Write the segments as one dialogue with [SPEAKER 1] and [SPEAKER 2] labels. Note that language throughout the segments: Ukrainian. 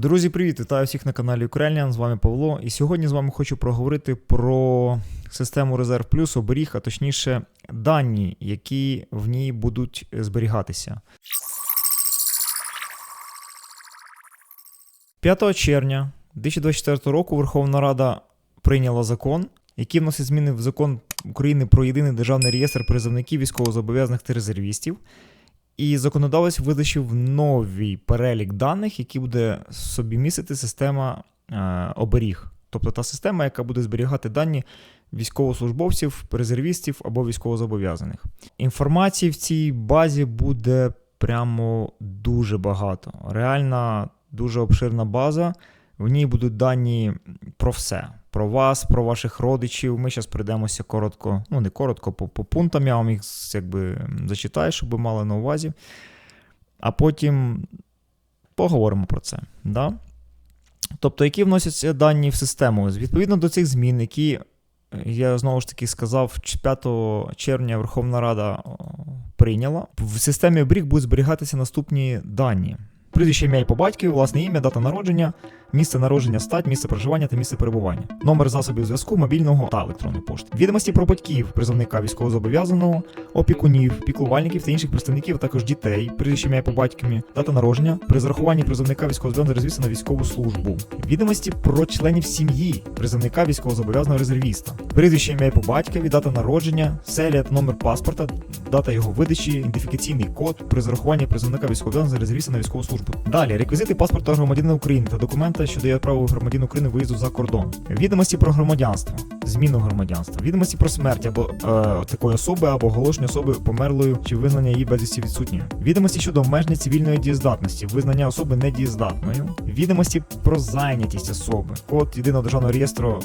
[SPEAKER 1] Друзі, привіт! Вітаю всіх на каналі Ukrainian, З вами Павло. І сьогодні з вами хочу проговорити про систему Резерв Плюс оберіг, а точніше, дані, які в ній будуть зберігатися. 5 червня 2024 року Верховна Рада прийняла закон, який вносить зміни в закон України про єдиний державний реєстр призовників військовозобов'язаних та резервістів. І законодавець визначив новий перелік даних, який буде собі містити система е, оберіг. Тобто та система, яка буде зберігати дані військовослужбовців, резервістів або військовозобов'язаних. Інформації в цій базі буде прямо дуже багато. Реальна дуже обширна база. В ній будуть дані про все. Про вас, про ваших родичів. Ми зараз прийдемося коротко, ну не коротко, по, по пунктам. Я вам їх якби зачитаю, щоб ви мали на увазі. А потім поговоримо про це. Да? Тобто, які вносяться дані в систему? Відповідно до цих змін, які я знову ж таки сказав, 5 червня Верховна Рада прийняла. В системі обріг будуть зберігатися наступні дані. Прізвище ім'я і по батькові, власне ім'я, дата народження, місце народження, стать, місце проживання та місце перебування, номер засобів зв'язку, мобільного та електронної пошти. Відомості про батьків, призовника військовозобов'язаного, опікунів, піклувальників та інших представників, а також дітей, прізвище ім'я і по батькові, дата народження, при зарахуванні призовника військовозобов'язаного розвісу на військову службу. Відомості про членів сім'ї, призовника військовозобов'язаного резервіста, прізвище ім'я і по батькові, дата народження, селія та номер паспорта, дата його видачі, ідентифікаційний код при зарахуванні призовника військовозобов'язаного резервіста на військову службу. Далі реквізити паспорта громадянина України та документа, що дає право громадян України виїзду за кордон. Відомості про громадянство, зміну громадянства, відомості про смерть або е, такої особи або оголошення особи померлою чи визнання її безвісті відсутньою. Відомості щодо обмеження цивільної дієздатності, визнання особи недієздатною. Відомості про зайнятість особи, код єдиного державного реєстру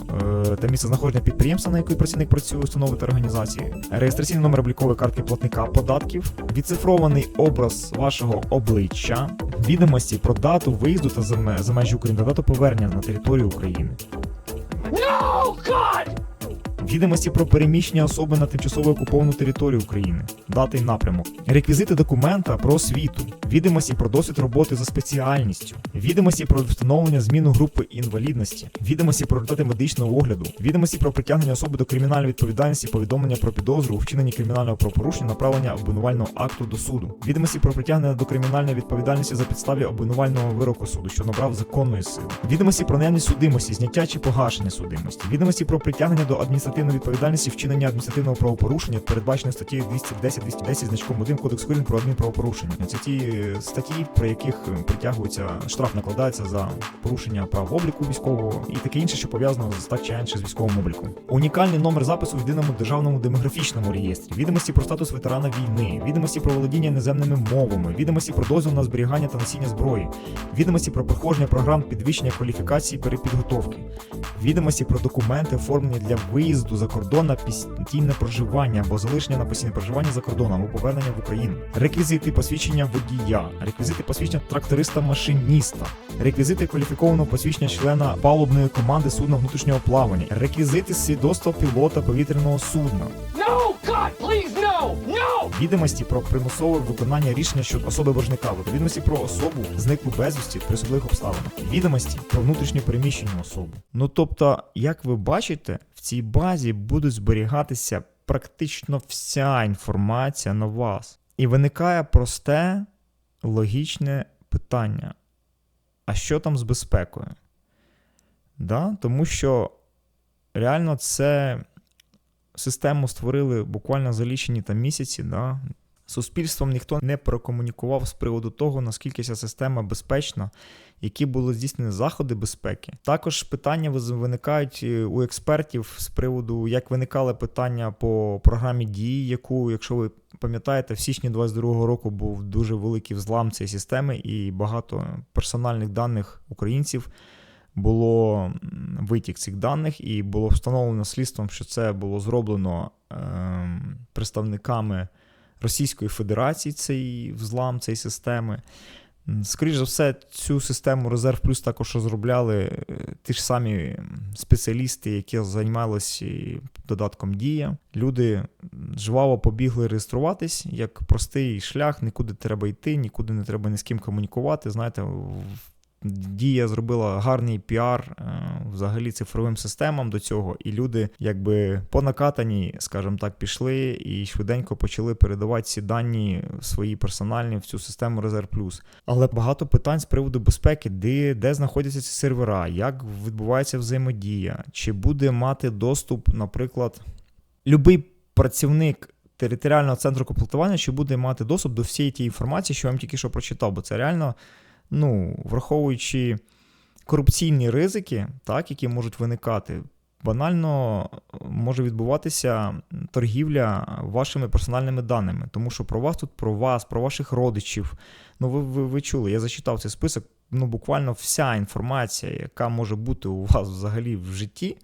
[SPEAKER 1] е, та місце знаходження підприємства, на якої працівник працює, установи та організації, реєстраційний номер облікової картки платника податків, відцифрований образ вашого обличчя, відомості про дату виїзду та за межі України та дату повернення на територію України.
[SPEAKER 2] No, God!
[SPEAKER 1] Відомості про переміщення особи на тимчасово окуповану територію України, дати й напрямок, реквізити документа про освіту, відомості про досвід роботи за спеціальністю, відомості про встановлення зміну групи інвалідності, відомості про результати медичного огляду, відомості про притягнення особи до кримінальної відповідальності, повідомлення про підозру у вчиненні кримінального правопорушення, направлення обвинувального акту до суду, відомості про притягнення до кримінальної відповідальності за підставі обвинувального вироку суду, що набрав законної сили, відомості про наявність судимості, зняття чи погашення судимості, відомості про притягнення до адміністративної відповідальності вчинення адміністративного правопорушення, передбачене статтею 210-210 значком 1 Кодексу України про адмінправопорушення. Це ті е, статті, при яких е, притягується штраф накладається за порушення прав обліку військового і таке інше, що пов'язано з так чи інше з військовим обліком. Унікальний номер запису в єдиному державному демографічному реєстрі, відомості про статус ветерана війни, відомості про володіння іноземними мовами, відомості про дозвіл на зберігання та носіння зброї, відомості про проходження програм підвищення кваліфікації перепідготовки, відомості про документи, оформлені для виїзду за кордон на постійне проживання або залишення на постійне проживання за кордоном або повернення в Україну, реквізити посвідчення водія, реквізити посвідчення тракториста-машиніста, реквізити кваліфікованого посвідчення члена палубної команди судна внутрішнього плавання, реквізити свідоцтва пілота повітряного судна.
[SPEAKER 2] No,
[SPEAKER 1] Відомості про примусове виконання рішення щодо особи боржника, відомості про особу зниклу безвісті при особливих обставинах, відомості про внутрішньо переміщену особу. Ну тобто, як ви бачите, в цій базі будуть зберігатися практично вся інформація на вас. І виникає просте логічне питання: а що там з безпекою? Да? Тому що реально це систему створили буквально за лічені там місяці. Да? Суспільством ніхто не прокомунікував з приводу того, наскільки ця система безпечна, які були здійснені заходи безпеки. Також питання виникають е, у експертів з приводу, як виникали питання по програмі дії, яку, якщо ви пам'ятаєте, в січні 22-го року був дуже великий взлам цієї системи, і багато персональних даних українців було витік цих даних, і було встановлено слідством, що це було зроблено ем, представниками Російської Федерації цей взлам цієї системи. М, Скоріш за все, цю систему Резерв Плюс також розробляли е, ті ж самі спеціалісти, які займалися додатком Дія. Люди жваво побігли реєструватись як простий шлях, нікуди треба йти, нікуди не треба ні з ким комунікувати. Знаєте, Дія зробила гарний піар е, взагалі цифровим системам до цього, і люди, якби по накатанні, скажімо так, пішли і швиденько почали передавати ці дані свої персональні в цю систему Резерв Плюс. Але багато питань з приводу безпеки, де, де знаходяться ці сервера, як відбувається взаємодія, чи буде мати доступ, наприклад, любий працівник територіального центру комплектування, чи буде мати доступ до всієї тієї інформації, що я вам тільки що прочитав, бо це реально, ну, враховуючи корупційні ризики, так, які можуть виникати, банально може відбуватися торгівля вашими персональними даними, тому що про вас тут, про вас, про ваших родичів. Ну, ви, ви, ви чули, я зачитав цей список. Ну, буквально вся інформація, яка може бути у вас взагалі в житті,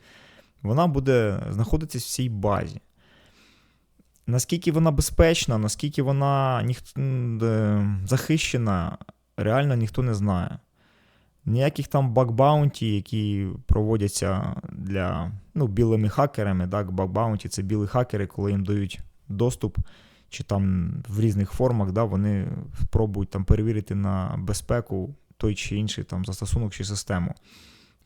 [SPEAKER 1] вона буде знаходитись в цій базі. Наскільки вона безпечна, наскільки вона е, захищена, реально ніхто не знає. Ніяких там баг-баунті, які проводяться для ну, білими хакерами. Так, баг-баунті це білі хакери, коли їм дають доступ, чи там в різних формах, да, вони спробують там перевірити на безпеку той чи інший там застосунок чи систему.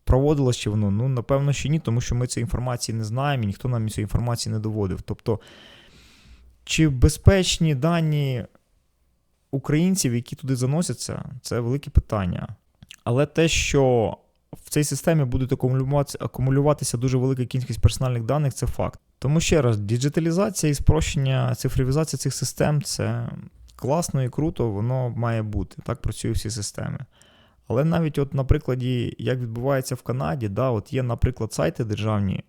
[SPEAKER 1] Проводилось чи воно? Ну, напевно, ще ні, тому що ми цієї інформації не знаємо, і ніхто нам цієї інформації не доводив. Тобто, чи безпечні дані українців, які туди заносяться, це велике питання. Але те, що в цій системі будуть акумулюватися, дуже велика кількість персональних даних, це факт. Тому ще раз, діджиталізація і спрощення, цифровізація цих систем це класно і круто, воно має бути. Так працюють всі системи. Але навіть, от, на прикладі, як відбувається в Канаді, да, от є, наприклад, сайти державні,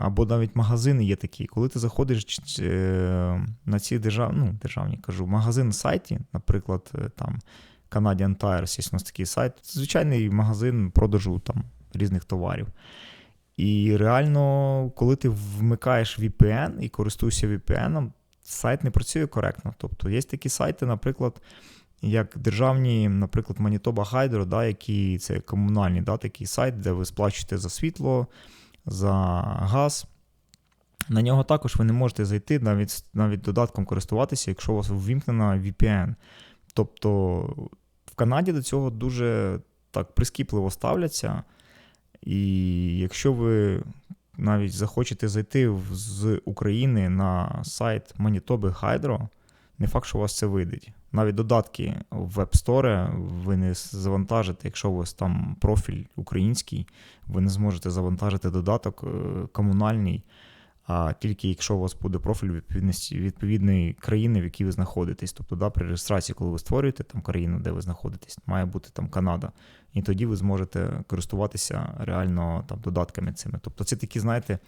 [SPEAKER 1] або навіть магазини є такі. Коли ти заходиш е, на ці держав... ну, державні кажу, магазин сайті, наприклад, е, там Canadian Tires, є у нас такий сайт, звичайний магазин продажу там різних товарів. І реально, коли ти вмикаєш VPN і користуєшся VPN, сайт не працює коректно. Тобто є такі сайти, наприклад, як державні, наприклад, Manitoba Hydro, да, які це комунальний да, такий сайт, де ви сплачуєте за світло, за газ. На нього також ви не можете зайти, навіть, навіть додатком користуватися, якщо у вас ввімкнена VPN. Тобто в Канаді до цього дуже так прискіпливо ставляться. І якщо ви навіть захочете зайти з України на сайт Manitoba Hydro, не факт, що у вас це вийде. Навіть додатки в App Store ви не завантажите, якщо у вас там профіль український, ви не зможете завантажити додаток е, комунальний, а тільки якщо у вас буде профіль відповідної країни, в якій ви знаходитесь. Тобто, да, при реєстрації, коли ви створюєте там країну, де ви знаходитесь, має бути там Канада. І тоді ви зможете користуватися реально там додатками цими. Тобто, це такі, знаєте,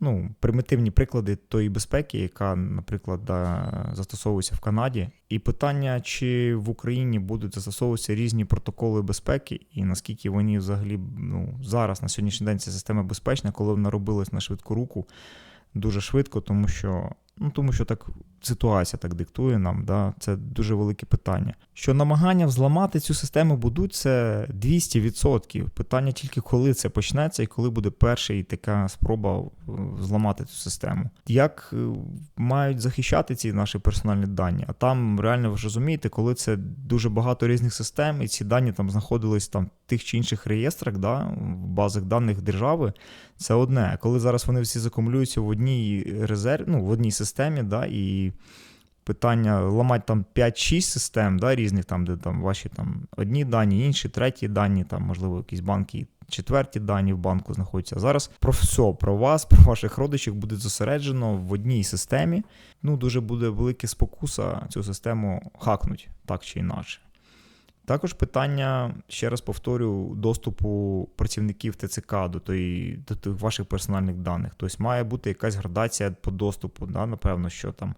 [SPEAKER 1] ну, примітивні приклади тої безпеки, яка, наприклад, да, застосовується в Канаді. І питання, чи в Україні будуть застосовуватися різні протоколи безпеки, і наскільки вони взагалі ну, зараз на сьогоднішній день ця система безпечна, коли вона робилась на швидку руку дуже швидко, тому що. Ну, тому що так ситуація так диктує нам, да? це дуже велике питання. Що намагання взламати цю систему будуть, це 200%. Питання тільки коли це почнеться і коли буде перша така спроба е, взламати цю систему. Як е, мають захищати ці наші персональні дані? А там реально ви ж розумієте, коли це дуже багато різних систем, і ці дані там знаходились там в тих чи інших реєстрах, да, в базах даних держави, це одне. Коли зараз вони всі закумулюються в одній резерв, ну, в одній системі, да, і питання ламати там 5-6 систем, да, різних, там, де там ваші там одні дані, інші, треті дані, там, можливо, якісь банки. Четверті дані в банку знаходяться. А зараз про все, про вас, про ваших родичів буде зосереджено в одній системі. Ну, дуже буде велика спокуса цю систему хакнуть так чи інакше. Також питання, ще раз повторю, доступу працівників ТЦК до тої, до тих ваших персональних даних. Тобто має бути якась градація по доступу. Да? Напевно, що там,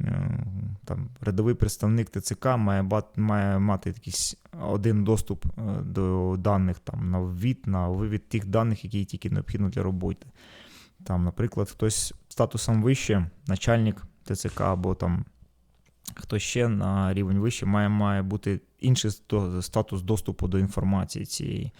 [SPEAKER 1] е, там рядовий представник ТЦК має, має мати якийсь один доступ е, до даних там, на ввід, на вивід тих даних, які тільки необхідно для роботи. Там, наприклад, хтось статусом вище, начальник ТЦК або там хто ще на рівень вище, має, має бути інший статус доступу до інформації цієї.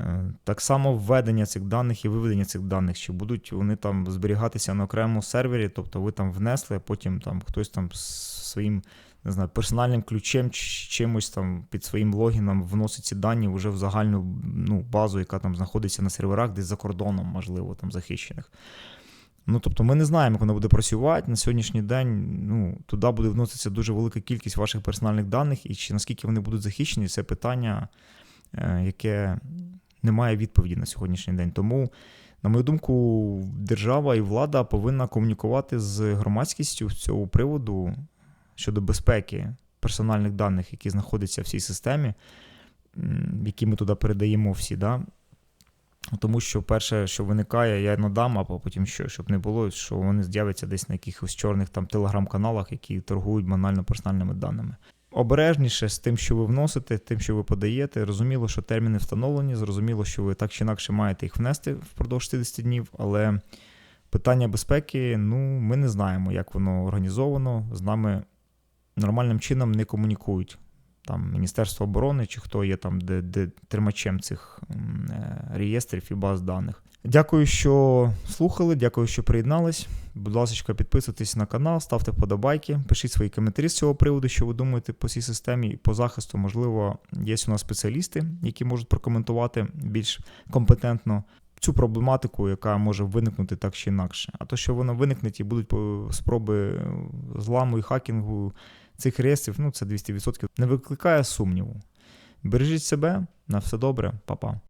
[SPEAKER 1] Е, Так само введення цих даних і виведення цих даних, чи будуть вони там зберігатися на окремому сервері, тобто ви там внесли, а потім там хтось там своїм не знаю, персональним ключем чи чимось там під своїм логіном вносить ці дані вже в загальну ну, базу, яка там знаходиться на серверах, десь за кордоном, можливо, там захищених. Ну, тобто ми не знаємо, як воно буде працювати. На сьогоднішній день ну, туди буде вноситися дуже велика кількість ваших персональних даних, і чи наскільки вони будуть захищені, це питання, е, яке не має відповіді на сьогоднішній день. Тому, на мою думку, держава і влада повинна комунікувати з громадськістю з цього приводу щодо безпеки персональних даних, які знаходяться в цій системі, які ми туди передаємо всі. Да? Тому що перше, що виникає, я надам, а потім що, щоб не було, що вони з'являться десь на якихось чорних там телеграм-каналах, які торгують банально персональними даними. Обережніше з тим, що ви вносите, тим, що ви подаєте. Розуміло, що терміни встановлені, зрозуміло, що ви так чи інакше маєте їх внести впродовж 60 днів, але питання безпеки, ну, ми не знаємо, як воно організовано. З нами нормальним чином не комунікують. Там Міністерство оборони чи хто є там де, де тримачем цих е, реєстрів і баз даних. Дякую, що слухали, дякую, що приєднались. Будь ласка, підписуйтесь на канал, ставте вподобайки, пишіть свої коментарі з цього приводу, що ви думаєте по цій системі і по захисту. Можливо, є у нас спеціалісти, які можуть прокоментувати більш компетентно цю проблематику, яка може виникнути так чи інакше. А то, що воно виникне і будуть спроби зламу і хакінгу цих реєстрів, ну це 200% не викликає сумніву. Бережіть себе, на все добре, па-па.